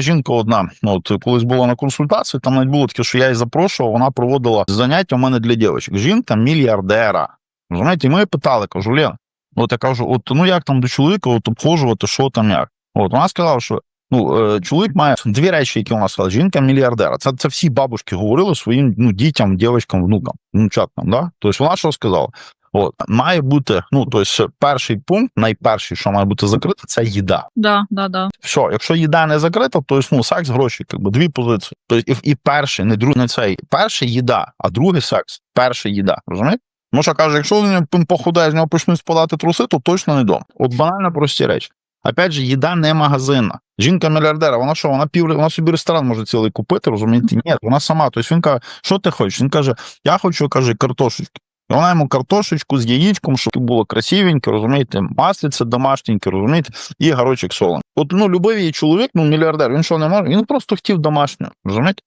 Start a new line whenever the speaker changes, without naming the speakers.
жінка одна. От колись була на консультації, там навіть було таке, що я її запрошував, вона проводила заняття у мене для дівчат. Жінка мільярдера. Розумієте, і ми питали, кажу, Лен, от я кажу, от ну як там до чоловіка от обходжувати, що там як? От вона сказала, що ну е, чоловік має дві речі, які вона сказала. Жінка мільярдера. Це, це всі бабушки говорили своїм ну, дітям, дівчаткам, внукам, внучаткам. Да? Тобто вона що сказала? От має бути, ну тобто, перший пункт, найперший, що має бути закрито, це їда.
Да, да, да.
Все, якщо їда не закрита, то ну, секс, гроші, якби дві позиції. Тобто і, і перший, не другий, не цей. Перший їда, а другий секс. Перший їда. Розумієте? Тому що каже, якщо він похудає, з нього почнуть спадати труси, то точно не дом. От банально прості речі. Опять же, їда не магазинна. Жінка мільярдера, вона що, вона пів, вона собі ресторан може цілий купити, розумієте? Ні, вона сама. Тобто він каже, що ти хочеш? Він каже, я хочу, каже, картошечки. І картошечку з яєчком, щоб було красивеньке, розумієте, маслице домашненьке, розумієте, і горочок солон. От ну любив її чоловік, ну мільярдер, він що не може, він просто хотів домашнього, розумієте?